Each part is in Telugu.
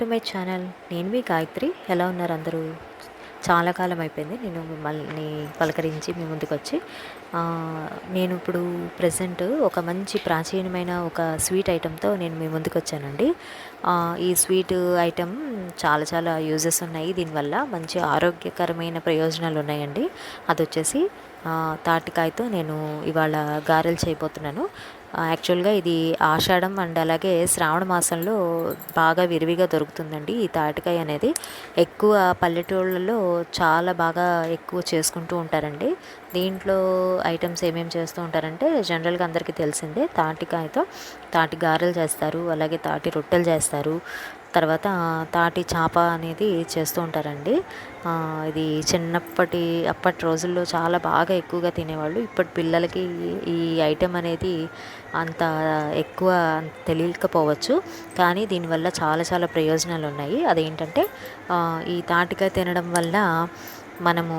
టు మై ఛానల్ నేను మీ గాయత్రి. ఎలా ఉన్నారు అందరూ? చాలా కాలం అయిపోయింది నేను మిమ్మల్ని పలకరించి మీ ముందుకు వచ్చి నేను ఇప్పుడు ప్రజెంట్ ఒక మంచి ప్రాచీనమైన ఒక స్వీట్ ఐటెంతో నేను మీ ముందుకు వచ్చానండి ఈ స్వీట్ ఐటెం చాలా చాలా యూజెస్ ఉన్నాయి. దీనివల్ల మంచి ఆరోగ్యకరమైన ప్రయోజనాలు ఉన్నాయండి అది వచ్చేసి తాటికాయతో నేను ఇవాళ గారెలు చేయబోతున్నాను. యాక్చువల్గా ఇది ఆషాఢం అండ్ అలాగే శ్రావణ మాసంలో బాగా విరివిగా దొరుకుతుందండి ఈ తాటికాయ అనేది. ఎక్కువ పల్లెటూళ్ళలో చాలా బాగా ఎక్కువ చేసుకుంటూ ఉంటారండి. దీంట్లో ఐటమ్స్ ఏమేమి చేస్తూ ఉంటారంటే జనరల్గా అందరికీ తెలిసిందే తాటికాయతో తాటి గారెలు చేస్తారు అలాగే తాటి రొట్టెలు చేస్తారు తర్వాత తాటి చాప అనేది చేస్తూ ఉంటారండి. ఇది చిన్నప్పటి అప్పటి రోజుల్లో చాలా బాగా ఎక్కువగా తినేవాళ్ళు. ఇప్పటి పిల్లలకి ఈ ఐటెం అనేది అంత ఎక్కువ తెలియకపోవచ్చు. కానీ దీనివల్ల చాలా చాలా ప్రయోజనాలు ఉన్నాయి అదేంటంటే ఈ తాటికాయ తినడం వల్ల మనము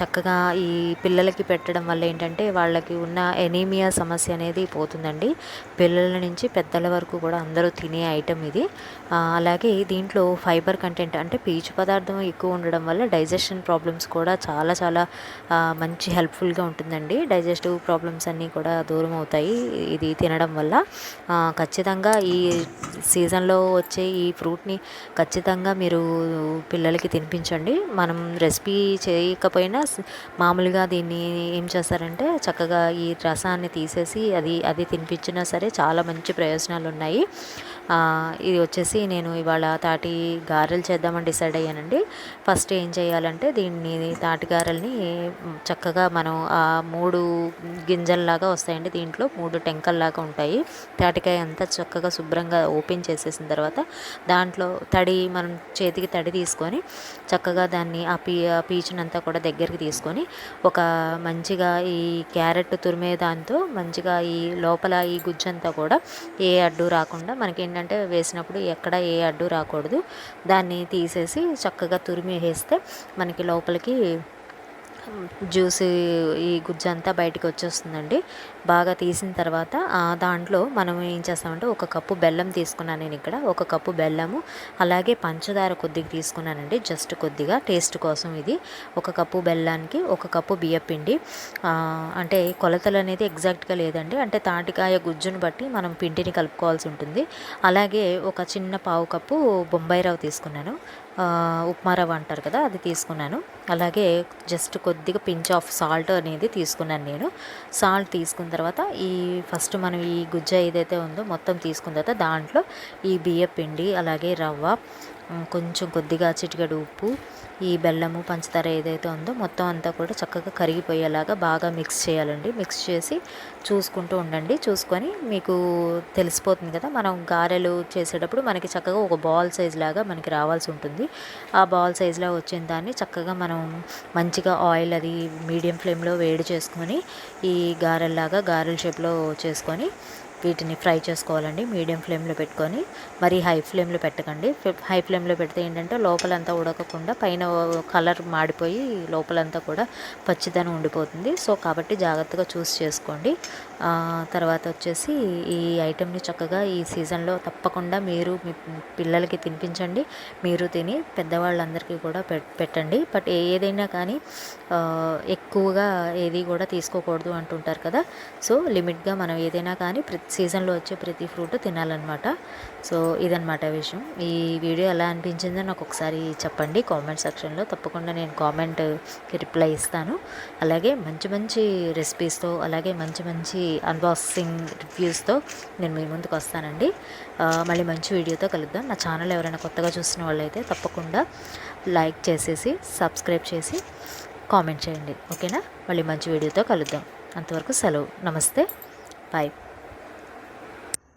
చక్కగా ఈ పిల్లలకి పెట్టడం వల్ల ఏంటంటే వాళ్ళకి ఉన్న ఎనీమియా సమస్య అనేది పోతుందండి. పిల్లల నుంచి పెద్దల వరకు కూడా అందరూ తినే ఐటెం ఇది. అలాగే దీంట్లో ఫైబర్ కంటెంట్ అంటే పీచు పదార్థం ఎక్కువ ఉండడం వల్ల డైజెషన్ ప్రాబ్లమ్స్ కూడా చాలా చాలా మంచి హెల్ప్ఫుల్గా ఉంటుందండి. డైజెస్టివ్ ప్రాబ్లమ్స్ అన్నీ కూడా దూరం అవుతాయి ఇది తినడం వల్ల. ఖచ్చితంగా ఈ సీజన్లో వచ్చే ఈ ఫ్రూట్ని ఖచ్చితంగా మీరు పిల్లలకి తినిపించండి. మనం రెసిపీ చేయకపోయినా మామూలుగా దీన్ని ఏం చేస్తారంటే చక్కగా ఈ రసాన్ని తీసేసి అది అది తినిపించినా సరే చాలా మంచి ప్రయోజనాలు ఉన్నాయి. ఇది వచ్చేసి నేను ఇవాళ తాటి గారెలు చేద్దామని డిసైడ్ అయ్యానండి. ఫస్ట్ ఏం చేయాలంటే దీన్ని తాటి గారెల్ని చక్కగా మనం ఆ మూడు గింజల్లాగా వస్తాయండి దీంట్లో. మూడు టెంకల్లాగా ఉంటాయి. తాటికాయ అంతా చక్కగా శుభ్రంగా ఓపెన్ చేసేసిన తర్వాత దాంట్లో తడి మనం చేతికి తడి తీసుకొని చక్కగా దాన్ని ఆ పీ ఆ పీచునంతా కూడా దగ్గరికి తీసుకొని ఒక మంచిగా ఈ క్యారెట్ తురిమే దాంతో మంచిగా ఈ లోపల ఈ గుజ్జంతా కూడా ఏ అడ్డు రాకుండా మనకి ఏంటంటే వేసినప్పుడు ఎక్కడ ఏ అడ్డు రాకూడదు. దాన్ని తీసేసి చక్కగా తురిమి వేస్తే మనకి లోపలికి జ్యూస్ ఈ గుజ్జు అంతా బయటకు వచ్చేస్తుందండి. బాగా తీసిన తర్వాత ఆ దాంట్లో మనం ఏం చేస్తామంటే ఒక కప్పు బెల్లం తీసుకున్నాను నేను ఇక్కడ. ఒక కప్పు బెల్లము అలాగే పంచదార కొద్దిగా తీసుకున్నానండి. జస్ట్ కొద్దిగా టేస్ట్ కోసం ఇది. ఒక కప్పు బెల్లానికి ఒక కప్పు బియ్యపిండి అంటే కొలతలు అనేది ఎగ్జాక్ట్గా లేదండి. అంటే తాటికాయ గుజ్జును బట్టి మనం పిండిని కలుపుకోవాల్సి ఉంటుంది. అలాగే ఒక చిన్న పావు కప్పు బొంబాయి రవ్వ తీసుకున్నాను. ఉప్మా రవ్వ అంటారు కదా అది తీసుకున్నాను. అలాగే జస్ట్ కొద్దిగా పించ్ ఆఫ్ సాల్ట్ అనేది తీసుకున్నాను నేను. సాల్ట్ తీసుకున్న తర్వాత ఈ ఫస్ట్ మనం ఈ గుజ్జ ఏదైతే ఉందో మొత్తం తీసుకున్న తర్వాత దాంట్లో ఈ బియ్య పిండి అలాగే రవ్వ కొంచెం కొద్దిగా చిటికెడు ఉప్పు ఈ బెల్లము పంచదార ఏదైతే ఉందో మొత్తం అంతా కూడా చక్కగా కరిగిపోయేలాగా బాగా మిక్స్ చేయాలండి. మిక్స్ చేసి చూసుకుంటూ ఉండండి. చూసుకొని మీకు తెలిసిపోతుంది కదా మనం గారెలు చేసేటప్పుడు మనకి చక్కగా ఒక బాల్ సైజ్ లాగా మనకి రావాల్సి ఉంటుంది. ఆ బాల్ సైజ్లో వచ్చిన దాన్ని చక్కగా మనం మంచిగా ఆయిల్ అది మీడియం ఫ్లేమ్లో వేడి చేసుకొని ఈ గారెల్లాగా గారెల షేప్లో చేసుకొని వీటిని ఫ్రై చేసుకోవాలండి. మీడియం ఫ్లేమ్లో పెట్టుకొని మరి హై ఫ్లేమ్లో పెట్టకండి. హై ఫ్లేమ్లో పెడితే ఏంటంటే లోపలంతా ఉడకకుండా పైన కలర్ మాడిపోయి లోపలంతా కూడా పచ్చిదనం ఉండిపోతుంది. సో కాబట్టి జాగ్రత్తగా చూస్ చేసుకోండి. తర్వాత వచ్చేసి ఈ ఐటెంని చక్కగా ఈ సీజన్లో తప్పకుండా మీరు మీ పిల్లలకి తినిపించండి. మీరు తిని పెద్దవాళ్ళందరికీ కూడా పెట్టండి. బట్ ఏదైనా కానీ ఎక్కువగా ఏది కూడా తీసుకోకూడదు అంటుంటారు కదా. సో లిమిట్గా మనం ఏదైనా కానీ ప్రతి సీజన్లో వచ్చే ప్రతి ఫ్రూట్ తినాలన్నమాట. సో ఇదన్నమాట విషయం. ఈ వీడియో ఎలా అనిపించిందో నాకు ఒకసారి చెప్పండి. కామెంట్ సెక్షన్లో తప్పకుండా నేను కామెంట్కి రిప్లై ఇస్తాను. అలాగే మంచి మంచి రెసిపీస్తో అలాగే మంచి మంచి అన్బాక్సింగ్ రివ్యూస్తో నేను మీ ముందుకు వస్తానండి. మళ్ళీ మంచి వీడియోతో కలుద్దాం. నా ఛానల్ ఎవరైనా కొత్తగా చూసిన వాళ్ళైతే తప్పకుండా లైక్ చేసేసి సబ్స్క్రైబ్ చేసి కామెంట్ చేయండి. ఓకేనా? మళ్ళీ మంచి వీడియోతో కలుద్దాం. అంతవరకు సెలవు. నమస్తే. బాయ్